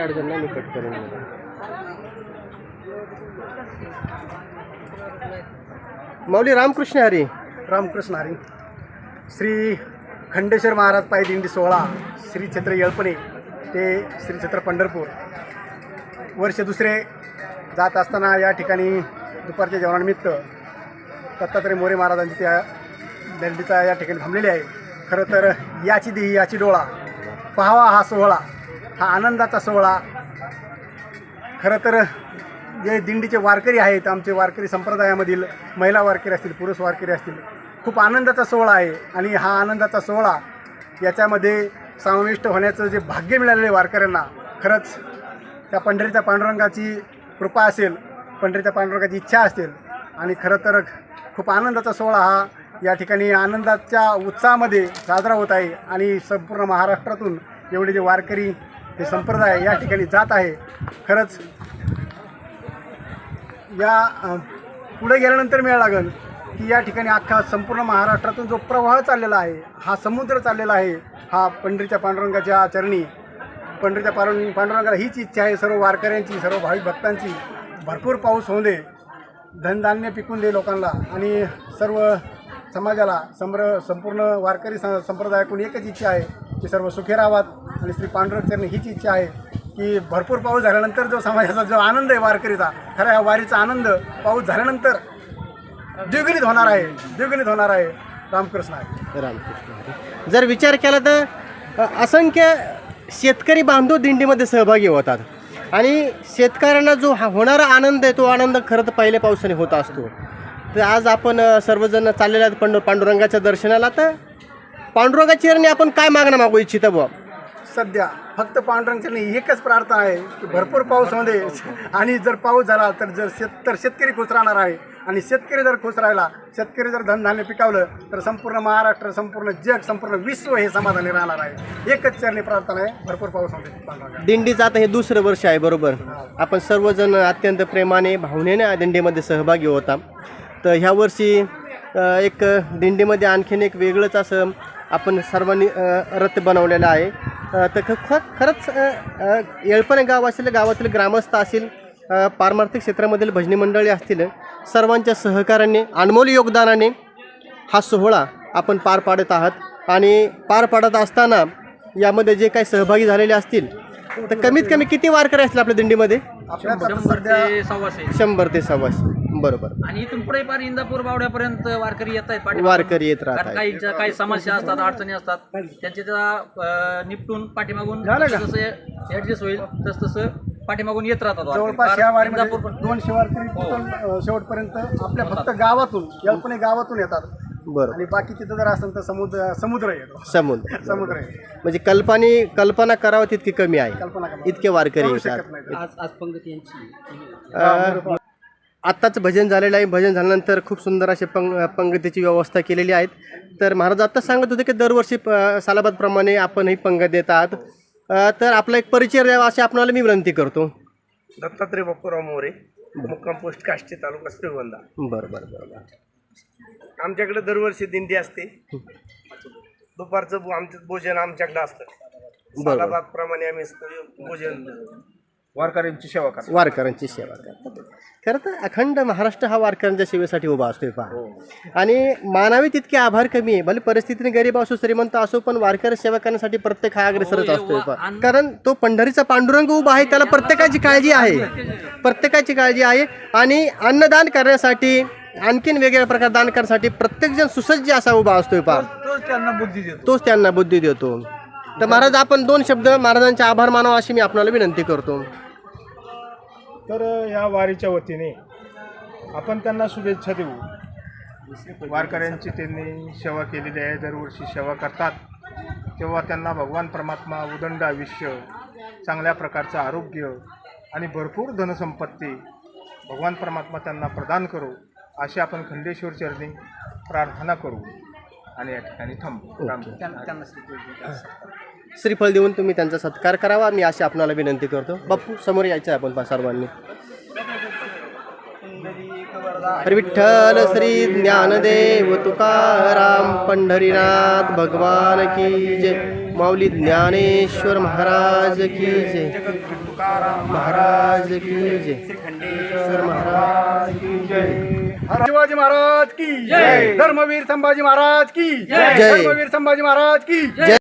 काय अडचण नाही मी कट करून माऊली रामकृष्ण हरी. रामकृष्ण हरी. श्री खंडेश्वर महाराज पाय दिंडी सोहळा श्री छत्र येळपणे ते श्री छत्र पंढरपूर. वर्ष दुसरे जात असताना या ठिकाणी दुपारच्या जेवणानिमित्त दत्तात्रय मोरे महाराजांची त्या दंडीचा या ठिकाणी थांबलेली आहे. खरं तर याची देही याची डोळा पाहावा हा सोहळा. हा आनंदाचा सोहळा. खरं तर जे दिंडीचे वारकरी आहेत आमचे वारकरी संप्रदायामधील महिला वारकरी असतील पुरुष वारकरी असतील खूप आनंदाचा सोहळा आहे. आणि हा आनंदाचा सोहळा याच्यामध्ये समाविष्ट होण्याचं जे भाग्य मिळालेलं आहे वारकऱ्यांना खरंच त्या पंढरीच्या पांडुरंगाची कृपा असेल पंढरीच्या पांडुरंगाची इच्छा असेल आणि खरं तर खूप आनंदाचा सोहळा हा या ठिकाणी आनंदाच्या उत्साहामध्ये साजरा होत आहे. आणि संपूर्ण महाराष्ट्रातून एवढे जे वारकरी हे संप्रदाय या ठिकाणी जात आहे. खरंच या पुढे गेल्यानंतर मिळावं लागेल की या ठिकाणी अख्खा संपूर्ण महाराष्ट्रातून जो प्रवाह चाललेला आहे हा समुद्र चाललेला आहे हा पंढरीच्या पांडुरंगाच्या चरणी पंढरीच्या पांडुरंग पांडुरंगाला हीच इच्छा आहे सर्व वारकऱ्यांची सर्व भाविक भक्तांची. भरपूर पाऊस होऊ दे धनधान्य पिकून दे लोकांना आणि सर्व समाजाला संप्र संपूर्ण वारकरी स संप्रदायाकडून एकच इच्छा आहे की सर्व सुखी राहावात. आणि श्री पांडुरंग चरणी हीच इच्छा आहे की भरपूर पाऊस झाल्यानंतर जो समाजाचा जो आनंद आहे वारकरीचा खरा या वारीचा आनंद पाऊस झाल्यानंतर द्विगुणित होणार आहे द्विगुणित होणार आहे. रामकृष्ण आहे. रामकृष्ण जर विचार केला तर असंख्य शेतकरी बांधव दिंडीमध्ये सहभागी होतात. आणि शेतकऱ्यांना जो हा होणारा आनंद आहे तो आनंद खरं तर पहिल्या पावसाने होत असतो. तर आज आपण सर्वजण चाललेले आहेत पंढ पांडुरंगाच्या दर्शनाला. तर पांडुरंगाची चरणी आपण काय मागणं मागू इच्छिता बुवा? सध्या फक्त पांडुरंगच्या एकच प्रार्थना आहे की भरपूर पाऊस होऊ दे. आणि जर पाऊस झाला तर जर शेत तर शेतकरी खुश राहणार आहे. आणि शेतकरी जर खुश राहिला शेतकरी जर धनधान्य पिकावलं तर संपूर्ण महाराष्ट्र संपूर्ण जग संपूर्ण विश्व हे समाधानी राहणार आहे. एकच चरणी प्रार्थना आहे भरपूर पाऊस होऊ दिंडीचं आता हे दुसरं वर्ष आहे बरोबर. आपण सर्वजण अत्यंत प्रेमाने भावनेने दिंडीमध्ये सहभागी होता. तर ह्या वर्षी एक दिंडीमध्ये आणखीन एक वेगळंच असं आपण सर्वांनी रथ बनवलेलं आहे. तर ख खरंच येळपणे गाव असेल गावातील ग्रामस्थ असतील अ, पारमार्थिक क्षेत्रामधील भजनी मंडळी असतील सर्वांच्या सहकार्याने अनमोल योगदानाने हा सोहळा आपण पार पाडत आहात. आणि पार पाडत असताना यामध्ये जे काही सहभागी झालेले असतील तर कमीत कमी किती वारकरी असतील आपल्या दिंडीमध्ये? शंभर ते सव्वाशे. बरोबर. आणि इथून पुढे पार इंदापूर बावड्यापर्यंत वारकरी येत आहेत वारकरी येत राहत कारण आहेत. काही काही समस्या असतात अडचणी असतात. त्यांच्या त्या निपटून पाठीमागून झालं का? जसं जसं ऍडजस्ट होईल तस तसं पाठीमागून येत राहतात वारकरी. जवळपास या वारीमध्ये इंदापूर पण- दोनशे वारकरी total, अ, शेवटपर्यंत आपल्या फक्त गावातून यल्पणे गावातून येतात. बरोबर. आणि बाकी तिथं जर असेल तर समुद्र समुद्र येतो. समुद्र. समुद्र आहे म्हणजे कल्पनी कल्पना करावं तितकी कमी आहे. कल्पना करा. इतके वारकरी करू येतात. आज आज पंगत यांची अ, आत्ताच भजन झालेलं आहे. भजन झाल्यानंतर खूप सुंदर असे पंग पंगतीची व्यवस्था केलेली आहेत. तर महाराज आत्ताच सांगत होते की दरवर्षी प- सालाबादप्रमाणे आपण ही पंगत देत आहात तर आपला एक परिचय द्यावा अशी आपणाला मी विनंती करतो. दत्तात्रय बापूराव मोरे मुक्काम पोस्ट काष्टी तालुका श्रीगोंदा. बरं बरं बरं बरं. आमच्याकडे दरवर्षी दिंडी असते. दुपारचं आमचं भोजन आमच्याकडे असतं. सालाबाद प्रमाणे आम्ही भोजन वारकऱ्यांची सेवा करतो वारकऱ्यांची सेवा करतात. खरं तर अखंड महाराष्ट्र हा वारकऱ्यांच्या सेवेसाठी उभा असतोय पहा. आणि मानावी तितके आभार कमी आहे. भले परिस्थितीने गरीब असो श्रीमंत असो पण वारकरी सेवा करण्यासाठी प्रत्येक हा अग्रेसरच असतोय पहा. कारण तो पंढरीचा पांडुरंग उभा आहे त्याला प्रत्येकाची काळजी आहे. प्रत्येकाची काळजी आहे. आणि अन्नदान करण्यासाठी आणखीन वेगळ्या प्रकार दान करण्यासाठी प्रत्येकजण सुसज्ज असा उभा असतोय पहा. तोच त्यांना बुद्धी देतो. तर महाराज आपण दोन शब्द महाराजांचे आभार मानावा अशी मी आपल्याला विनंती करतो. तर या वारीच्या वतीने आपण त्यांना शुभेच्छा देऊ. वारकऱ्यांची त्यांनी सेवा केलेली आहे दरवर्षी सेवा करतात. तेव्हा त्यांना भगवान परमात्मा उदंड आयुष्य चांगल्या प्रकारचं आरोग्य आणि भरपूर धनसंपत्ती भगवान परमात्मा त्यांना प्रदान करू अशी आपण खंडेश्वर चरणी प्रार्थना करू. आणि या ठिकाणी थांबू. श्रीफळ देऊन तुम्ही त्यांचा सत्कार करावा. मी अशी आपणाला विनंती करतो. बापू समोर यायचं आहे आपण सर्वांनी. हरी विठ्ठल श्री ज्ञानदेव तुकाराम पंढरीनाथ भगवान की जय. माऊली ज्ञानेश्वर महाराज की जय. महाराज की जय. महाराज की जय. शिवाजी महाराज की जय. धर्मवीर संभाजी महाराज की जय. धर्मवीर संभाजी महाराज की जय.